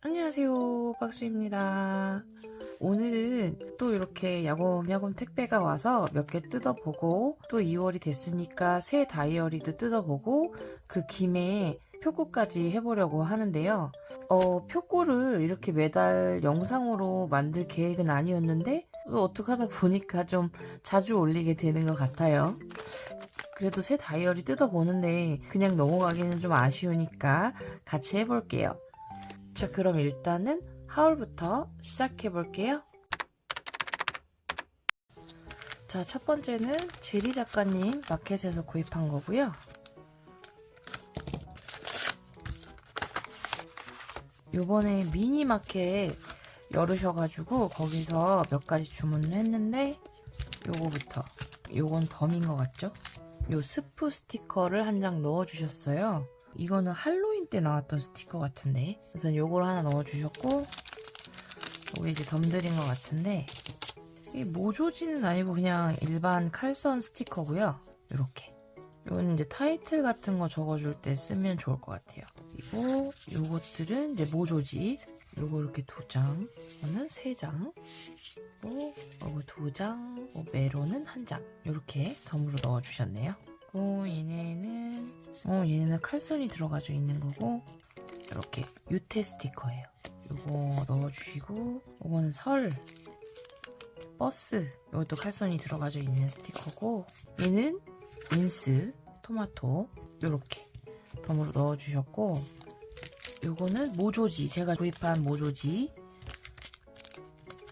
안녕하세요 박수입니다. 오늘은 또 이렇게 야곰야곰 택배가 와서 몇 개 뜯어보고 또 2월이 됐으니까 새 다이어리도 뜯어보고 그 김에 표구까지 해보려고 하는데요. 어 표구를 이렇게 매달 영상으로 만들 계획은 아니었는데 또 어떻게 하다 보니까 좀 자주 올리게 되는 것 같아요. 그래도 새 다이어리 뜯어보는데 그냥 넘어가기는 좀 아쉬우니까 같이 해볼게요 자, 그럼 일단은 하울부터 시작해 볼게요. 자, 첫 번째는 제리 작가님 마켓에서 구입한 거고요. 요번에 미니 마켓 열으셔가지고 거기서 몇 가지 주문을 했는데 요거부터 요건 덤인 것 같죠? 요 스프 스티커를 한 장 넣어주셨어요. 이거는 할로윈 때 나왔던 스티커 같은데. 그래서 요걸 하나 넣어주셨고 요게 이제 덤들인 것 같은데. 이 모조지는 아니고 그냥 일반 칼선 스티커고요. 요렇게. 이건 이제 타이틀 같은 거 적어줄 때 쓰면 좋을 것 같아요. 그리고 요것들은 이제 모조지. 요거 이렇게 두장. 이거는 세장. 그리고 요거 두장. 메론은 한장. 이렇게 덤으로 넣어주셨네요 그리고 얘네는 어 얘네는 칼선이 들어가져 있는 거고 이렇게 유태 스티커예요. 요거 넣어주시고 요거는 설 버스 이것도 칼선이 들어가져 있는 스티커고 얘는 민스 토마토 요렇게 덤으로 넣어주셨고 요거는 모조지 제가 구입한 모조지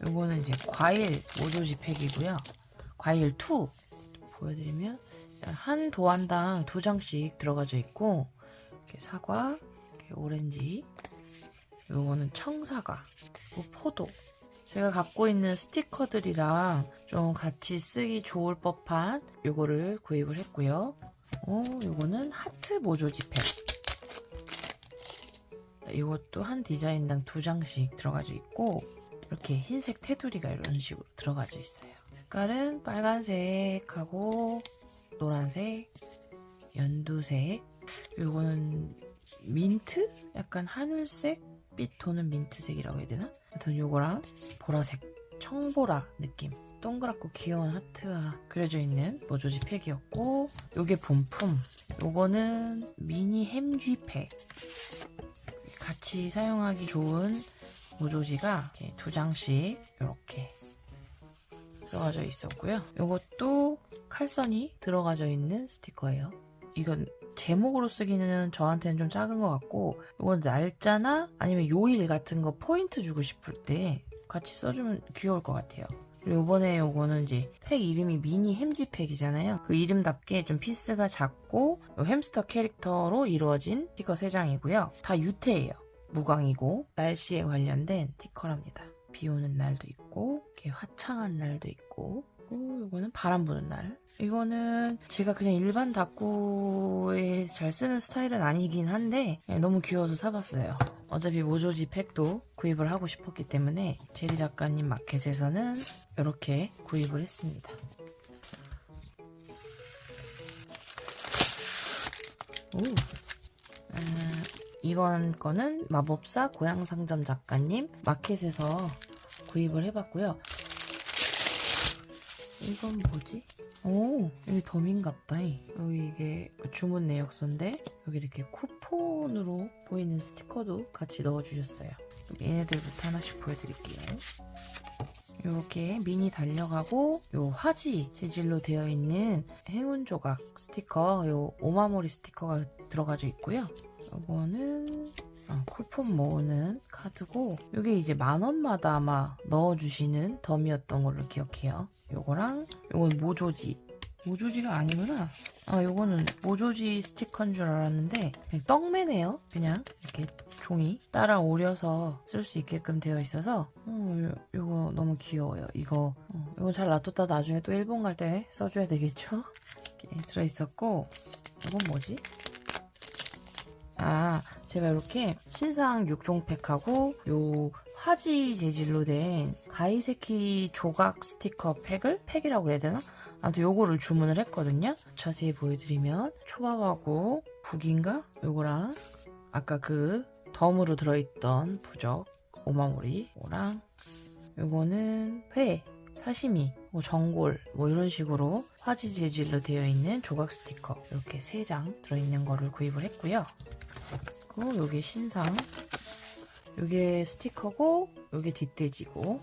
요거는 이제 과일 모조지 팩이고요. 과일 2 보여드리면 한 도안당 두 장씩 들어가져 있고 이렇게 사과, 이렇게 오렌지, 요거는 청사과, 포도. 제가 갖고 있는 스티커들이랑 좀 같이 쓰기 좋을 법한 요거를 구입을 했고요. 어, 요거는 하트 모조지 팩. 이것도 한 디자인당 두 장씩 들어가져 있고 이렇게 흰색 테두리가 이런 식으로 들어가져 있어요. 색깔은 빨간색하고 노란색, 연두색, 요거는 민트? 약간 하늘색? 빛 도는 민트색이라고 해야 되나? 하여튼 요거랑 보라색, 청보라 느낌. 동그랗고 귀여운 하트가 그려져 있는 모조지 팩이었고 요게 본품. 요거는 미니 햄쥐 팩. 같이 사용하기 좋은 모조지가 두 장씩 이렇게 들어가져 있었고요. 이것도 칼선이 들어가져 있는 스티커예요. 이건 제목으로 쓰기는 저한테는 좀 작은 것 같고 이건 날짜나 아니면 요일 같은 거 포인트 주고 싶을 때 같이 써주면 귀여울 것 같아요. 그리고 이번에 요거는 이제 팩 이름이 미니 햄쥐 팩이잖아요. 그 이름답게 좀 피스가 작고 햄스터 캐릭터로 이루어진 스티커 3장이고요. 다 유태예요. 무광이고 날씨에 관련된 스티커랍니다. 비 오는 날도 있고 이렇게 화창한 날도 있고 그리고 이거는 바람 부는 날 이거는 제가 그냥 일반 다꾸에 잘 쓰는 스타일은 아니긴 한데 그냥 너무 귀여워서 사봤어요 어차피 모조지 팩도 구입을 하고 싶었기 때문에 제리 작가님 마켓에서는 이렇게 구입을 했습니다 오. 아, 이번 거는 마법사 고향상점 작가님 마켓에서 구입을 해봤고요. 이건 뭐지? 오, 여기 더민갑다. 여기 이게 주문 내역서인데 여기 이렇게 쿠폰으로 보이는 스티커도 같이 넣어주셨어요. 얘네들부터 하나씩 보여드릴게요. 이렇게 미니 달려가고 요 화지 재질로 되어 있는 행운 조각 스티커 요 오마모리 스티커가 들어가져 있고요. 요거는 아, 쿠폰 모으는 카드고 이게 이제 만 원마다 아마 넣어주시는 덤이었던 걸로 기억해요. 요거랑 요건 모조지 모조지가 아니구나. 아 요거는 모조지 스티커인 줄 알았는데 그냥 떡매네요. 그냥 이렇게 종이 따라 오려서 쓸 수 있게끔 되어 있어서 어, 요, 요거 너무 귀여워요. 이거 어, 이거 잘 놔뒀다 나중에 또 일본 갈 때 써줘야 되겠죠? 이렇게 들어있었고 이건 뭐지? 아, 제가 이렇게 신상 6종 팩하고 요 화지 재질로 된 가이세키 조각 스티커 팩을 팩이라고 해야 되나? 아무튼 요거를 주문을 했거든요. 자세히 보여드리면 초밥하고 국인가? 요거랑 아까 그 덤으로 들어있던 부적 오마모리랑 요거는 회, 사시미, 뭐 전골 뭐 이런 식으로 화지 재질로 되어 있는 조각 스티커 이렇게 세장 들어있는 거를 구입을 했고요. 그리고 요게 신상 요게 스티커고 요게 뒷돼지고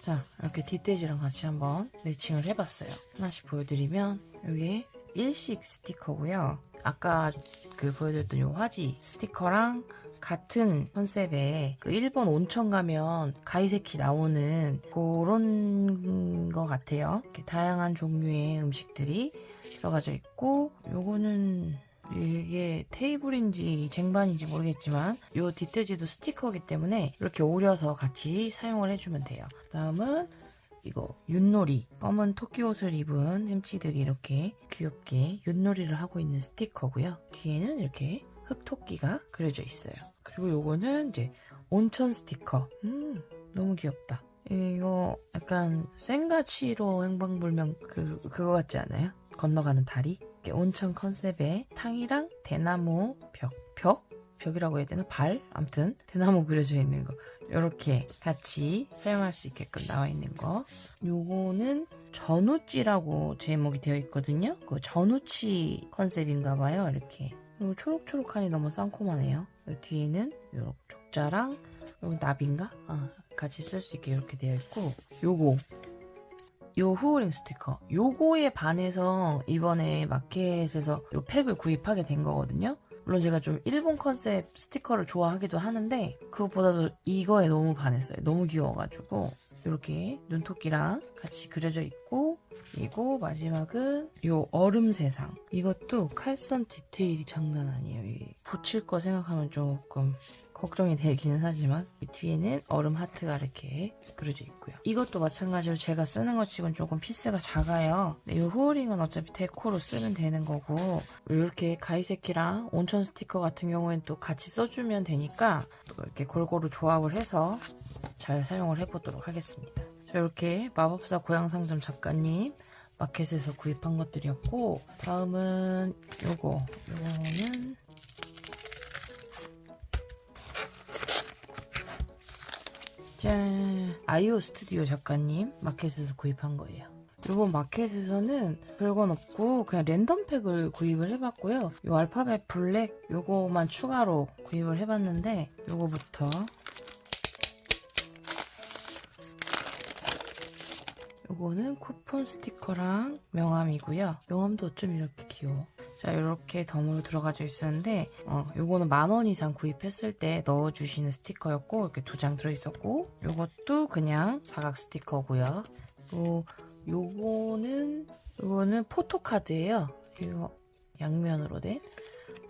자 이렇게 뒷돼지랑 같이 한번 매칭을 해봤어요. 하나씩 보여드리면 요게 일식 스티커고요. 아까 그 보여드렸던 요 화지 스티커랑 같은 컨셉의 그 일본 온천 가면 가이세키 나오는 그런 거 같아요. 이렇게 다양한 종류의 음식들이 들어가져 있고 요거는 이게 테이블인지 쟁반인지 모르겠지만 요 뒷돼지도 스티커이기 때문에 이렇게 오려서 같이 사용을 해주면 돼요. 다음은 이거 윷놀이 검은 토끼 옷을 입은 햄치들이 이렇게 귀엽게 윷놀이를 하고 있는 스티커고요. 뒤에는 이렇게 흑토끼가 그려져 있어요. 그리고 요거는 이제 온천 스티커. 음, 너무 귀엽다. 이거 약간 생가치로 행방불명 그 그거 같지 않아요? 건너가는 다리. 이렇게 온천 컨셉의 탕이랑 대나무 벽, 벽? 벽이라고 해야 되나? 발? 암튼 대나무 그려져 있는 거. 이렇게 같이 사용할 수 있게끔 나와 있는 거. 요거는 전우찌라고 제목이 되어 있거든요. 그 전우치 컨셉인가 봐요 이렇게. 그리고 초록초록하니 너무 쌍코마네요. 그 뒤에는 요 족자랑 요 나비인가? 아, 같이 쓸 수 있게 이렇게 되어 있고 요거 요 후오링 스티커. 요거에 반해서 이번에 마켓에서 요 팩을 구입하게 된 거거든요. 물론 제가 좀 일본 컨셉 스티커를 좋아하기도 하는데 그것보다도 이거에 너무 반했어요. 너무 귀여워가지고. 이렇게 눈토끼랑 같이 그려져 있고 그리고 마지막은 요 얼음 세상 이것도 칼선 디테일이 장난 아니에요. 이 붙일 거 생각하면 조금 걱정이 되기는 하지만 이 뒤에는 얼음 하트가 이렇게 그려져 있고요. 이것도 마찬가지로 제가 쓰는 것 치곤 조금 피스가 작아요. 이 후어링은 어차피 데코로 쓰면 되는 거고 이렇게 가이세키랑 온천 스티커 같은 경우엔 또 같이 써주면 되니까 또 이렇게 골고루 조합을 해서 잘 사용을 해보도록 하겠습니다. 자, 이렇게 마법사 고향상점 작가님 마켓에서 구입한 것들이었고 다음은 요거 요거는 짠 아이오 스튜디오 작가님 마켓에서 구입한 거예요. 이번 마켓에서는 별건 없고 그냥 랜덤팩을 구입을 해봤고요. 이 알파벳 블랙 요거만 추가로 구입을 해봤는데 요거부터 요거는 쿠폰 스티커랑 명함이고요. 명함도 어쩜 이렇게 귀여워. 자, 이렇게 덤으로 들어가져 있었는데, 어, 요거는 만 원 이상 구입했을 때 넣어주시는 스티커였고, 이렇게 두 장 들어있었고, 요것도 그냥 사각 스티커고요. 또, 요거는, 요거는 포토카드예요. 이거 양면으로 된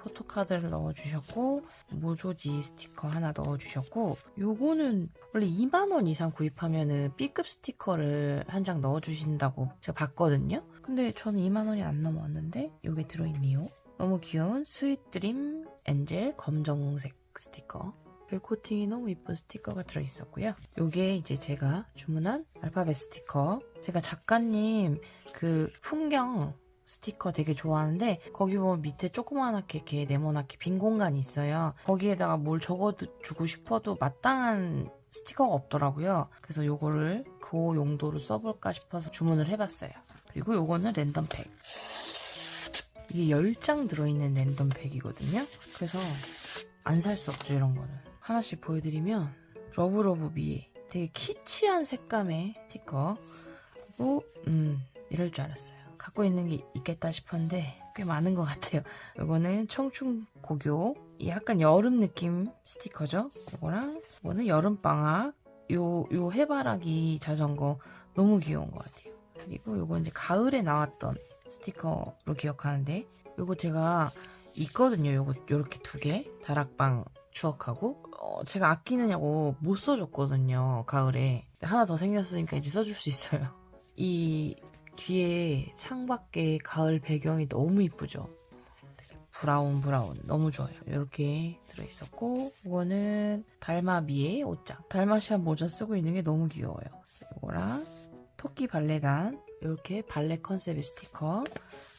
포토카드를 넣어주셨고, 모조지 스티커 하나 넣어주셨고, 요거는 원래 2만원 이상 구입하면은 B급 스티커를 한 장 넣어주신다고 제가 봤거든요. 근데 저는 2만원이 안 넘었는데, 요게 들어있네요. 너무 귀여운 스윗드림 엔젤 검정색 스티커. 벨 코팅이 너무 이쁜 스티커가 들어있었고요. 요게 이제 제가 주문한 알파벳 스티커. 제가 작가님 그 풍경 스티커 되게 좋아하는데 거기 보면 밑에 조그만하게 이렇게 네모나게 빈 공간이 있어요. 거기에다가 뭘 적어주고 싶어도 마땅한 스티커가 없더라고요. 그래서 요거를 그 용도로 써볼까 싶어서 주문을 해봤어요. 그리고 요거는 랜덤팩. 이게 10장 들어있는 랜덤팩이거든요. 그래서 안 살 수 없죠, 이런 거는. 하나씩 보여드리면 러브러브 미에 되게 키치한 색감의 스티커. 그리고 음 이럴 줄 알았어요. 갖고 있는 게 있겠다 싶었는데 꽤 많은 것 같아요. 이거는 청춘 고교 이 약간 여름 느낌 스티커죠. 이거랑 이거는 여름 방학 요, 요 해바라기 자전거 너무 귀여운 것 같아요. 그리고 요거 이제 가을에 나왔던 스티커로 기억하는데 요거 제가 있거든요. 요거 요렇게 두 개 다락방 추억하고 어, 제가 아끼느냐고 못 써줬거든요. 가을에 하나 더 생겼으니까 이제 써줄 수 있어요. 이 뒤에 창밖에 가을 배경이 너무 이쁘죠. 브라운 브라운 너무 좋아요. 이렇게 들어있었고 이거는 달마미의 옷장. 달마시안 모자 쓰고 있는 게 너무 귀여워요. 이거랑 토끼 발레단 이렇게 발레 컨셉의 스티커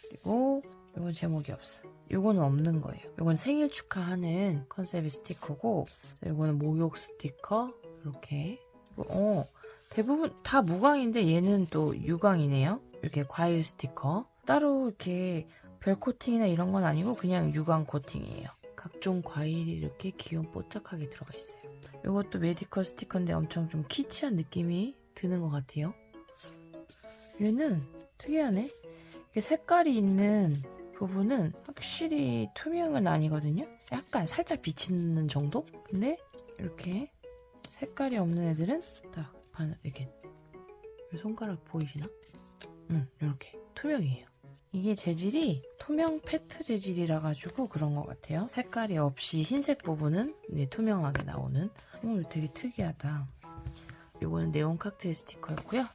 그리고 이건 제목이 없어. 요거는 없는 거예요. 요건 생일 축하하는 컨셉의 스티커고 요거는 목욕 스티커 이렇게 어 대부분 다 무광인데 얘는 또 유광이네요. 이렇게 과일 스티커 따로 이렇게 별 코팅이나 이런 건 아니고 그냥 유광 코팅이에요. 각종 과일이 이렇게 귀염 뽀짝하게 들어가 있어요. 이것도 메디컬 스티커인데 엄청 좀 키치한 느낌이 드는 것 같아요. 얘는 특이하네. 이게 색깔이 있는 부분은 확실히 투명은 아니거든요. 약간 살짝 비치는 정도? 근데 이렇게 색깔이 없는 애들은 딱 반- 이렇게 손가락 보이시나? 응, 이렇게 투명이에요. 이게 재질이 투명 페트 재질이라 가지고 그런 것 같아요. 색깔이 없이 흰색 부분은 투명하게 나오는. 오, 되게 특이하다. 요거는 네온 칵테일 스티커였고요.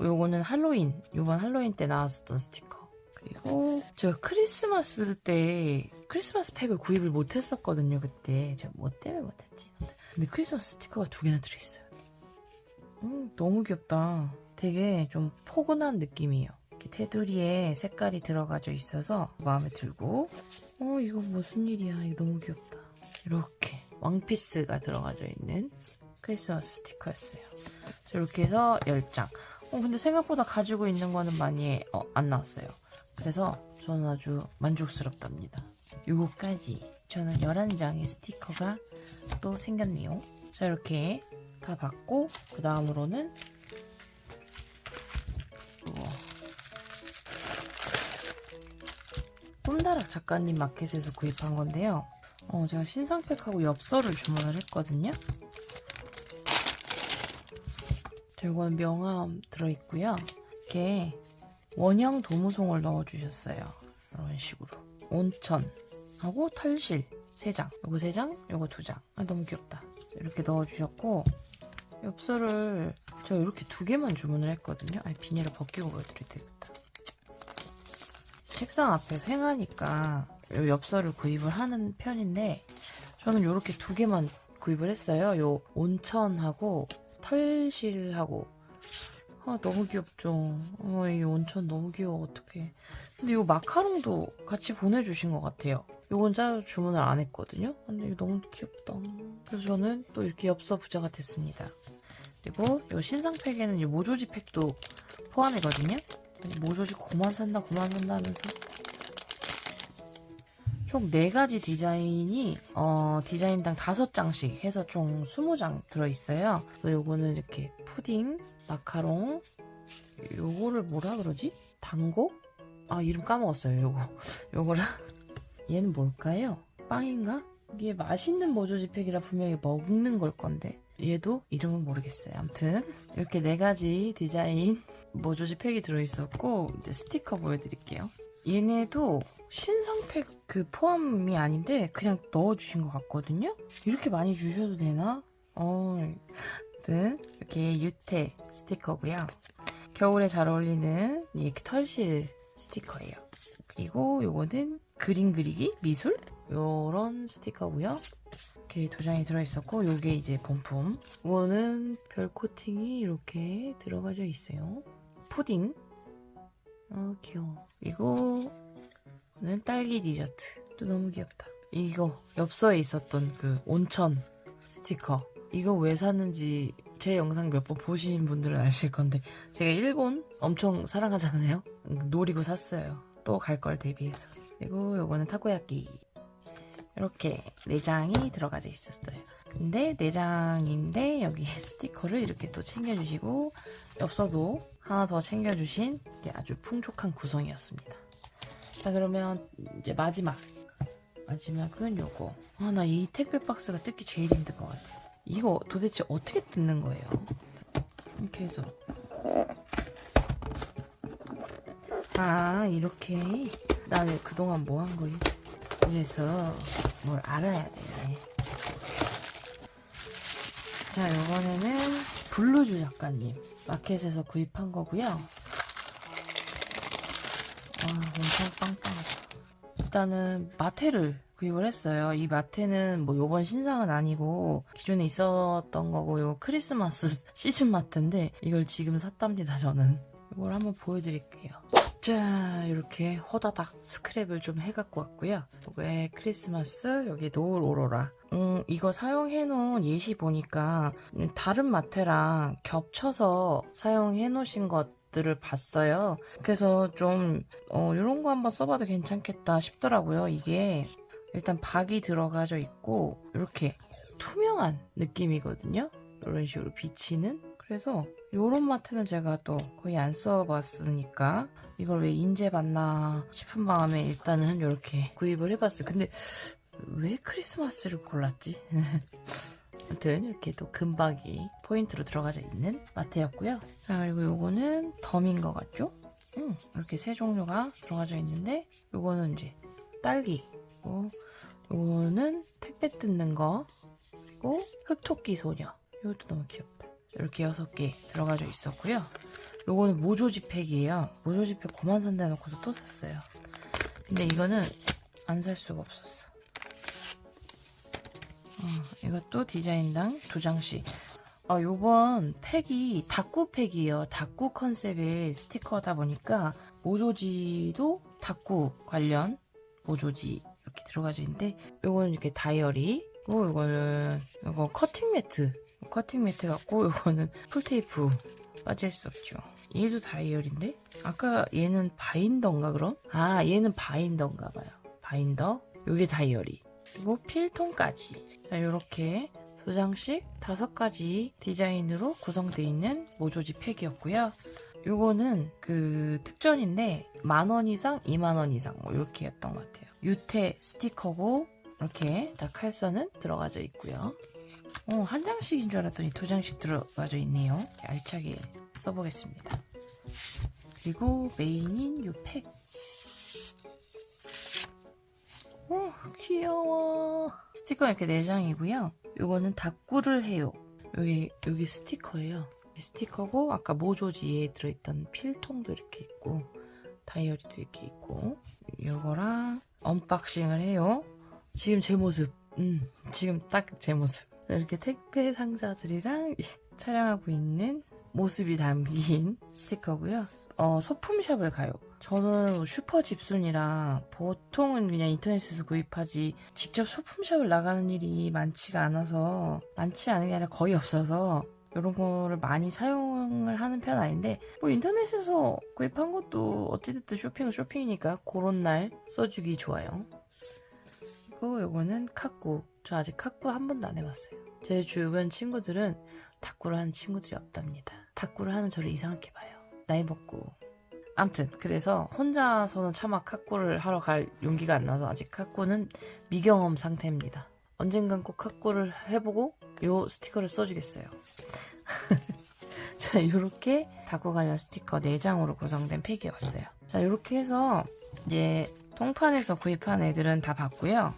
요거는 할로윈, 요번 할로윈 때 나왔었던 스티커. 그리고 제가 크리스마스 때 크리스마스 팩을 구입을 못했었거든요 그때 제가 뭐 때문에 못했지 근데 크리스마스 스티커가 두 개나 들어있어요 음 너무 귀엽다 되게 좀 포근한 느낌이에요. 이렇게 테두리에 색깔이 들어가져 있어서 마음에 들고. 어 이거 무슨 일이야? 이거 너무 귀엽다. 이렇게 왕피스가 들어가져 있는 크리스마스 스티커였어요. 이렇게 해서 10장. 어 근데 생각보다 가지고 있는 거는 많이 어, 안 나왔어요. 그래서 저는 아주 만족스럽답니다. 요거까지. 저는 11장의 스티커가 또 생겼네요. 자 이렇게 다 받고 그 다음으로는 꿈다락 작가님 마켓에서 구입한 건데요. 어, 제가 신상팩하고 엽서를 주문을 했거든요. 자, 이거는 명함 들어있고요. 이렇게 원형 도무송을 넣어주셨어요. 이런 식으로. 온천하고 털실 3장. 요거 3장, 요거 2장. 아, 너무 귀엽다. 이렇게 넣어주셨고, 엽서를 제가 이렇게 두 개만 주문을 했거든요. 아니, 비닐을 벗기고 되겠다. 책상 앞에 횡하니까 요 엽서를 구입을 하는 편인데, 저는 이렇게 두 개만 구입을 했어요. 요 온천하고 털실하고 아 너무 귀엽죠. 어, 이 온천 너무 귀여워 어떡해. 근데 이 마카롱도 같이 보내주신 것 같아요. 요건 따로 주문을 안 했거든요. 근데 이거 너무 귀엽다. 그래서 저는 또 이렇게 엽서 부자가 됐습니다. 그리고 이 신상팩에는 이 모조지 팩도 포함이거든요. 모조지 고만 산다 고만 산다 하면서 총 4가지 디자인이 어, 디자인당 5장씩 해서 총 20장 들어있어요. 요거는 이렇게 푸딩, 마카롱, 요거를 뭐라 그러지? 당고? 아 이름 까먹었어요 요거 요거랑 얘는 뭘까요? 빵인가? 이게 맛있는 모조지 팩이라 분명히 먹는 걸 건데 얘도 이름은 모르겠어요 아무튼 이렇게 네 가지 디자인 모조지 팩이 들어있었고 이제 스티커 보여드릴게요 얘네도 신상팩 그 포함이 아닌데 그냥 넣어주신 것 같거든요 이렇게 많이 주셔도 되나? 어, 아무튼 이렇게 유태 스티커고요 겨울에 잘 어울리는 이 털실 스티커예요. 그리고 요거는 그림 그리기 미술 요런 스티커고요. 이렇게 두 장이 들어있었고 요게 이제 본품. 이거는 별 코팅이 이렇게 들어가져 있어요. 푸딩. 어 귀여워. 이거는 딸기 디저트. 또 너무 귀엽다. 이거 엽서에 있었던 그 온천 스티커. 이거 왜 샀는지 제 영상 몇 번 보신 분들은 아실 건데 제가 일본 엄청 사랑하잖아요. 노리고 샀어요. 또 갈 걸 대비해서. 그리고 요거는 타코야끼. 이렇게 네 장이 들어가져 있었어요. 근데 네 장인데 여기 스티커를 이렇게 또 챙겨주시고 엽서도 하나 더 챙겨주신 아주 풍족한 구성이었습니다. 자 그러면 이제 마지막 마지막은 요거. 아 나 이 택배 박스가 뜯기 제일 힘든 것 같아. 이거 도대체 어떻게 뜯는 거예요? 이렇게 해서 아 이렇게 나는 그동안 뭐 한 거예요? 그래서 뭘 알아야 돼. 자 이번에는 블루주 작가님 마켓에서 구입한 거고요. 와 엄청 빵빵하다. 일단은 마테를 구입을 했어요. 이 마테는 뭐 요번 신상은 아니고 기존에 있었던 거고 요 크리스마스 시즌 마트인데 이걸 지금 샀답니다 저는. 이걸 한번 보여드릴게요. 자 이렇게 호다닥 스크랩을 좀 해갖고 왔고요. 이게 크리스마스 여기 노을 오로라. 음 이거 사용해 놓은 예시 보니까 다른 마테랑 겹쳐서 사용해 놓으신 것들을 봤어요. 그래서 좀 어, 이런 거 한번 써봐도 괜찮겠다 싶더라고요. 이게 일단 박이 들어가져 있고 이렇게 투명한 느낌이거든요. 이런 식으로 비치는. 그래서 이런 마트는 제가 또 거의 안 써봤으니까 이걸 왜 인제 받나 싶은 마음에 일단은 이렇게 구입을 해봤어요. 근데 왜 크리스마스를 골랐지? 아무튼 이렇게 또 금박이 포인트로 들어가져 있는 마트였고요. 자 그리고 요거는 덤인 것 같죠? 음, 이렇게 세 종류가 들어가져 있는데 요거는 이제 딸기 어, 요거는 택배 뜯는 거 그리고 흑토끼 소녀 이것도 너무 귀엽다. 이렇게 여섯 개 들어가져 있었고요. 요거는 모조지 팩이에요. 모조지 팩 고만 산다 해놓고서 또 샀어요. 근데 이거는 안 살 수가 없었어. 어, 이것도 디자인당 두 장씩. 어, 요번 팩이 다꾸 팩이에요. 다꾸 컨셉의 스티커다 보니까 모조지도 다꾸 관련 모조지 이렇게 들어가져 있는데 요거는 이렇게 다이어리 그리고 요거는 요거 커팅 매트 커팅 매트 같고 요거는 풀테이프 빠질 수 없죠. 얘도 다이어리인데 아까 얘는 바인더인가 그럼? 아 얘는 바인더인가 봐요. 바인더 요게 다이어리 그리고 필통까지 자 요렇게 두 장씩 다섯 가지 디자인으로 구성되어 있는 모조지 팩이었고요. 요거는 그 특전인데 만 원 이상, 2만 원 이상 뭐 이렇게였던 것 같아요. 유태 스티커고 이렇게 다 칼선은 들어가져 있고요. 어, 한 장씩인 줄 알았더니 두 장씩 들어가져 있네요. 알차게 써보겠습니다. 그리고 메인인 요 팩. 어, 귀여워. 스티커 이렇게 4장이고요. 요거는 다꾸를 해요. 여기, 여기 스티커예요. 스티커고, 아까 모조지에 들어있던 필통도 이렇게 있고, 다이어리도 이렇게 있고, 요거랑 언박싱을 해요. 지금 제 모습. 음, 지금 딱 제 모습. 이렇게 택배 상자들이랑 촬영하고 있는 모습이 담긴 스티커고요. 어, 소품샵을 가요. 저는 슈퍼 집순이라 보통은 그냥 인터넷에서 구입하지 직접 소품샵을 나가는 일이 많지가 않아서 많지 않은 게 아니라 거의 없어서 이런 거를 많이 사용을 하는 편 아닌데 뭐 인터넷에서 구입한 것도 어찌됐든 쇼핑은 쇼핑이니까 그런 날 써주기 좋아요. 그리고 요거는 카쿠. 저 아직 카쿠 한 번도 안 해봤어요. 제 주변 친구들은 탁구를 하는 친구들이 없답니다. 탁구를 하는 저를 이상하게 봐요. 나이 먹고. 암튼 그래서 혼자서는 차마 카쿠를 하러 갈 용기가 안 나서 아직 카쿠는 미경험 상태입니다. 언젠간 꼭 카쿠를 해보고 요 스티커를 써주겠어요. 자, 요렇게 탁구 관련 스티커 4장으로 구성된 팩이었어요. 자, 요렇게 해서 이제 통판에서 구입한 애들은 다 봤고요.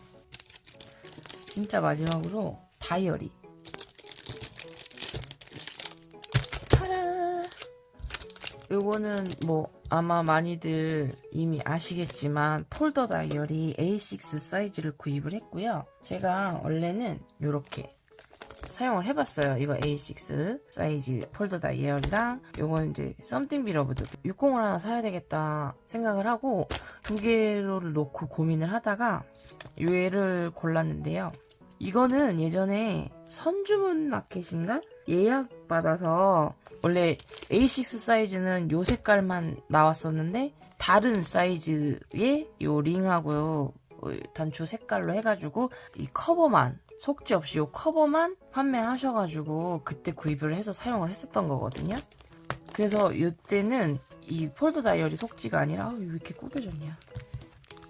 진짜 마지막으로 다이어리. 요거는 뭐 아마 많이들 이미 아시겠지만 폴더 다이어리 A6 사이즈를 구입을 했고요. 제가 원래는 요렇게 사용을 해봤어요. 이거 A6 사이즈 폴더 다이어리랑 요건 이제 썸띵 비러브드 60을 하나 사야 되겠다 생각을 하고 두 개를 놓고 고민을 하다가 요 애를 골랐는데요. 이거는 예전에 선주문 마켓인가 예약 받아서 원래 A6 사이즈는 요 색깔만 나왔었는데 다른 사이즈의 요 링하고 단추 색깔로 해가지고 이 커버만 속지 없이 요 커버만 판매하셔가지고 그때 구입을 해서 사용을 했었던 거거든요. 그래서 이때는 이 폴더 다이어리 속지가 아니라 왜 이렇게 구겨졌냐.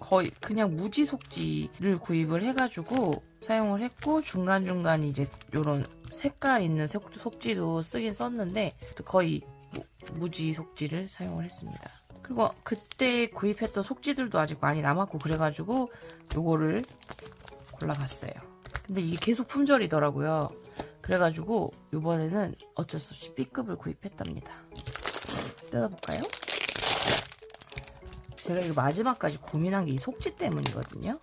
거의 그냥 무지 속지를 구입을 해가지고 사용을 했고 중간중간 이제 요런 색깔 있는 속- 속지도 쓰긴 썼는데 거의 무- 무지 속지를 사용을 했습니다. 그리고 그때 구입했던 속지들도 아직 많이 남았고 그래가지고 요거를 골라봤어요. 근데 이게 계속 품절이더라고요. 그래가지고 이번에는 어쩔 수 없이 B급을 구입했답니다. 뜯어볼까요? 제가 이거 마지막까지 고민한 게 이 속지 때문이거든요.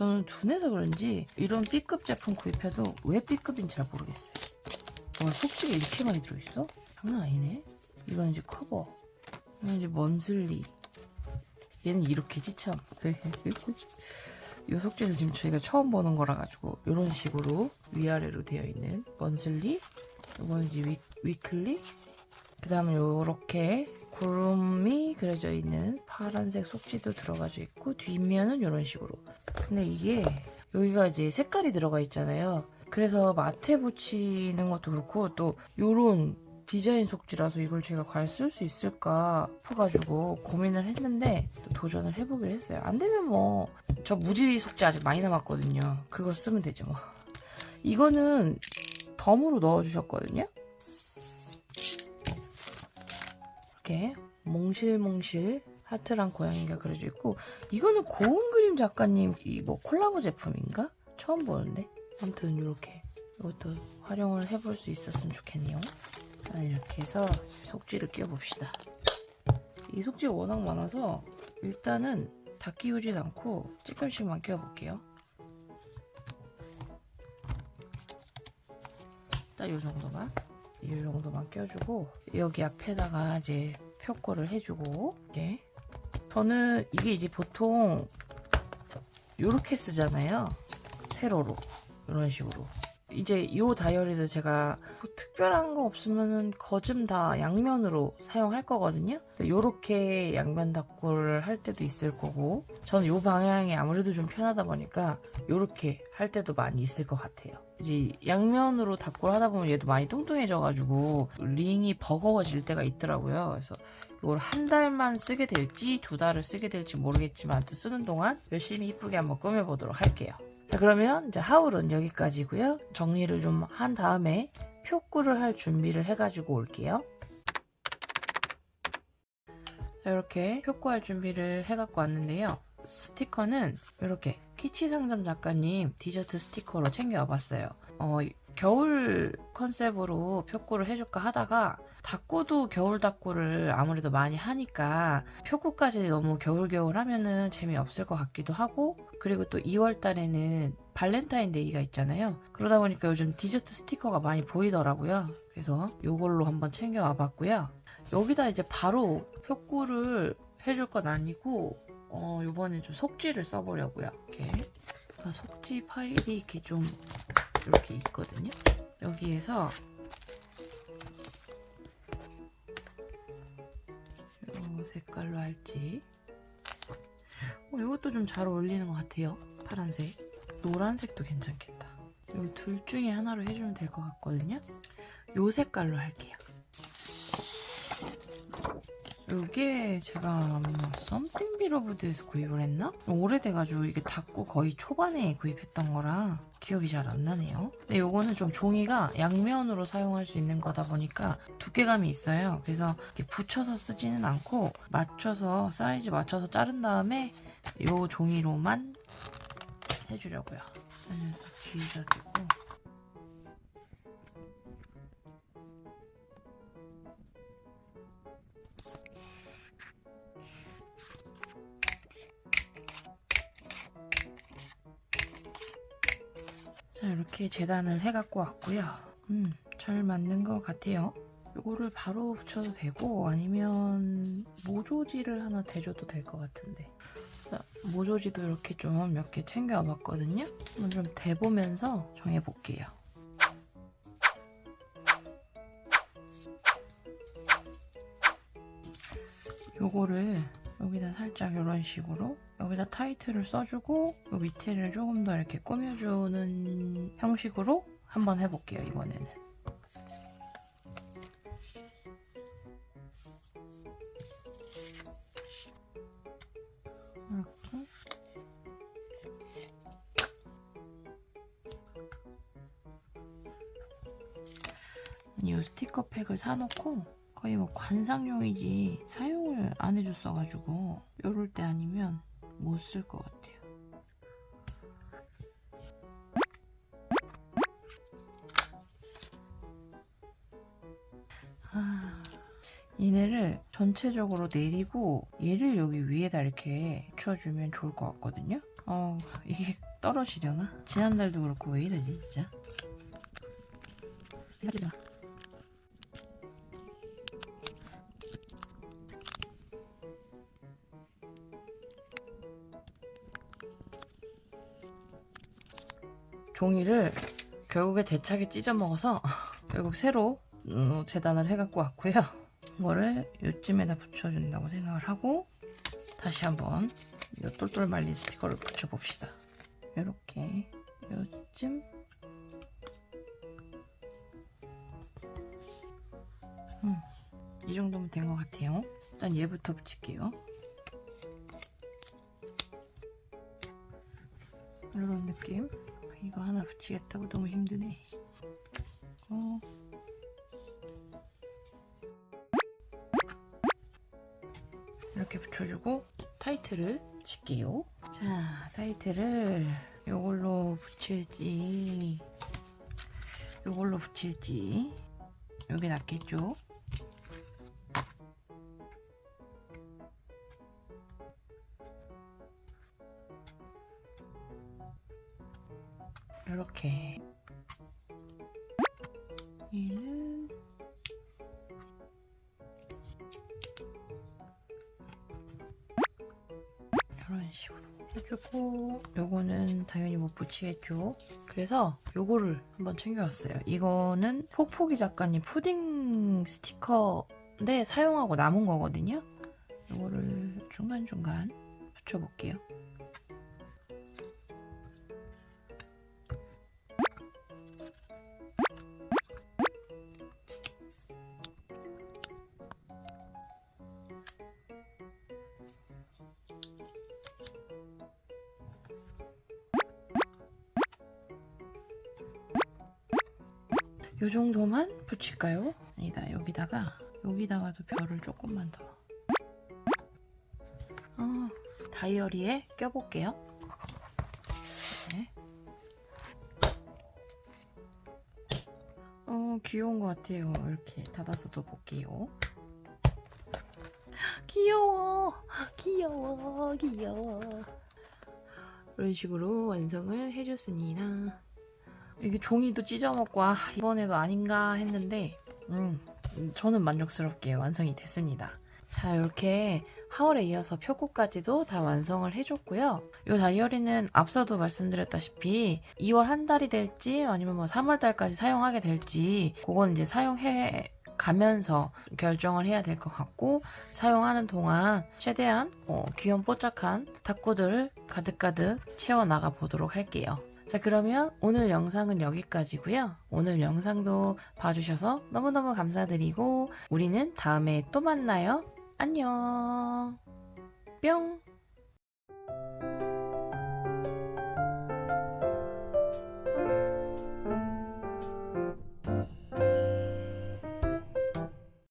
저는 둔해서 그런지 이런 B급 제품 구입해도 왜 B급인지 잘 모르겠어요. 와, 속지가 이렇게 많이 들어있어? 장난 아니네. 이건 이제 커버. 이건 이제 먼슬리. 얘는 이렇게지 참. 이 속지를 지금 저희가 처음 보는 거라 가지고 이런 식으로 위아래로 되어 있는 먼슬리. 이건 이제 위, 위클리. 그 다음에 요렇게 구름이 그려져 있는 파란색 속지도 들어가져 있고 뒷면은 이런 식으로. 근데 이게 여기가 이제 색깔이 들어가 있잖아요. 그래서 마테 붙이는 것도 그렇고 또 요런 디자인 속지라서 이걸 제가 과연 쓸 수 있을까 싶어가지고 고민을 했는데 또 도전을 해보기로 했어요. 안 되면 뭐 저 무지 속지 아직 많이 남았거든요. 그거 쓰면 되죠 뭐. 이거는 덤으로 넣어주셨거든요 이렇게 몽실몽실 하트랑 고양이가 그려져 있고 이거는 고운 그림 작가님 이 뭐 콜라보 제품인가? 처음 보는데? 아무튼 이렇게 이것도 활용을 해볼 수 있었으면 좋겠네요. 자, 이렇게 해서 속지를 끼워봅시다. 이 속지가 워낙 많아서 일단은 다 끼우진 않고 조금씩만 끼워볼게요. 딱 이 정도만 이 정도만 껴주고 여기 앞에다가 이제 표고를 해주고 이렇게. 저는 이게 이제 보통 이렇게 쓰잖아요. 세로로. 이런 식으로 이제 이 다이어리도 제가 뭐 특별한 거 없으면은 거즘 다 양면으로 사용할 거거든요. 이렇게 양면 닦고를 할 때도 있을 거고 저는 이 방향이 아무래도 좀 편하다 보니까 이렇게 할 때도 많이 있을 것 같아요. 이제 양면으로 닦고를 하다 보면 얘도 많이 뚱뚱해져가지고 링이 버거워질 때가 있더라고요. 그래서 이걸 한 달만 쓰게 될지 두 달을 쓰게 될지 모르겠지만 쓰는 동안 열심히 이쁘게 한번 꾸며보도록 할게요. 자 그러면 이제 하울은 여기까지고요. 정리를 좀 한 다음에 표구를 할 준비를 해가지고 올게요. 자 이렇게 표구할 준비를 해갖고 왔는데요. 스티커는 이렇게 키치 상점 작가님 디저트 스티커로 챙겨와봤어요. 어, 겨울 컨셉으로 표구를 해줄까 하다가 닭구도 겨울 닭구를 아무래도 많이 하니까 표구까지 너무 겨울겨울 하면은 재미없을 것 같기도 하고 그리고 또 2월 달에는 발렌타인데이가 있잖아요. 그러다 보니까 요즘 디저트 스티커가 많이 보이더라고요. 그래서 이걸로 한번 챙겨와 봤고요. 여기다 이제 바로 표구를 해줄 건 아니고 어, 요번엔 좀 속지를 써보려고요. 이렇게 속지 파일이 이렇게 좀 이렇게 있거든요. 여기에서 색깔로 할지 어, 이것도 좀 잘 어울리는 것 같아요. 파란색, 노란색도 괜찮겠다. 이둘 중에 하나로 해주면 될 것 같거든요. 요 색깔로 할게요. 이게 제가 아마 썸띵 비러브드에서 구입을 했나? 오래돼가지고 이게 닫고 거의 초반에 구입했던 거라 기억이 잘 안 나네요. 근데 요거는 좀 종이가 양면으로 사용할 수 있는 거다 보니까 두께감이 있어요. 그래서 이렇게 붙여서 쓰지는 않고 맞춰서 사이즈 맞춰서 자른 다음에 요 종이로만 해주려고요. 뒤에다 대고 이렇게 재단을 해갖고 왔고요. 음, 잘 맞는 것 같아요. 이거를 바로 붙여도 되고 아니면 모조지를 하나 대줘도 될 것 같은데 자, 모조지도 이렇게 좀 몇 개 챙겨와 봤거든요. 한번 좀 대보면서 정해볼게요. 요거를 여기다 살짝 이런 식으로 여기다 타이틀을 써주고 요 밑에를 조금 더 이렇게 꾸며주는 형식으로 한번 해볼게요 이번에는. 이렇게. 이 스티커 팩을 사놓고 거의 뭐 관상용이지 사용을 안 해줬어가지고 요럴 때 아니면 못 쓸 것 같아요. 아, 얘네를 전체적으로 내리고 얘를 여기 위에다 이렇게 붙여주면 좋을 것 같거든요. 어, 이게 떨어지려나? 지난달도 그렇고 왜 이러지 진짜? 하지 마. 종이를 결국에 대차게 찢어 먹어서 결국 새로 음, 재단을 해갖고 왔고요. 이거를 요쯤에다 붙여준다고 생각을 하고 다시 한번 이 똘똘 말린 스티커를 붙여봅시다. 이렇게 요쯤 음, 이 정도면 된 것 같아요. 일단 얘부터 붙일게요. 이런 느낌. 이거 하나 붙이겠다고 너무 힘드네. 어. 이렇게 붙여주고 타이틀을 칠게요. 자, 타이틀을 요걸로 붙일지, 요걸로 붙일지, 여기 낫겠죠? 붙이겠죠 그래서 요거를 한번 챙겨왔어요. 이거는 폭포기 작가님 푸딩 스티커인데 사용하고 남은 거거든요. 요거를 중간중간 붙여볼게요 요 정도만 붙일까요? 아니다 여기다가. 여기다가도 별을 조금만 더. 어, 다이어리에 껴볼게요. 네. 어 귀여운 것 같아요. 이렇게 닫아서도 볼게요. 귀여워! 귀여워 귀여워. 이런 식으로 완성을 해줬습니다 이게 종이도 찢어먹고 아 이번에도 아닌가 했는데 음 저는 만족스럽게 완성이 됐습니다. 자 이렇게 하울에 이어서 표구까지도 다 완성을 해줬고요. 이 다이어리는 앞서도 말씀드렸다시피 2월 한 달이 될지 아니면 뭐 3월 달까지 사용하게 될지 그건 이제 사용해 가면서 결정을 해야 될 것 같고 사용하는 동안 최대한 어, 귀염 뽀짝한 탁구들을 가득가득 채워나가 보도록 할게요 자 그러면 오늘 영상은 여기까지고요. 오늘 영상도 봐주셔서 너무너무 감사드리고 우리는 다음에 또 만나요. 안녕 뿅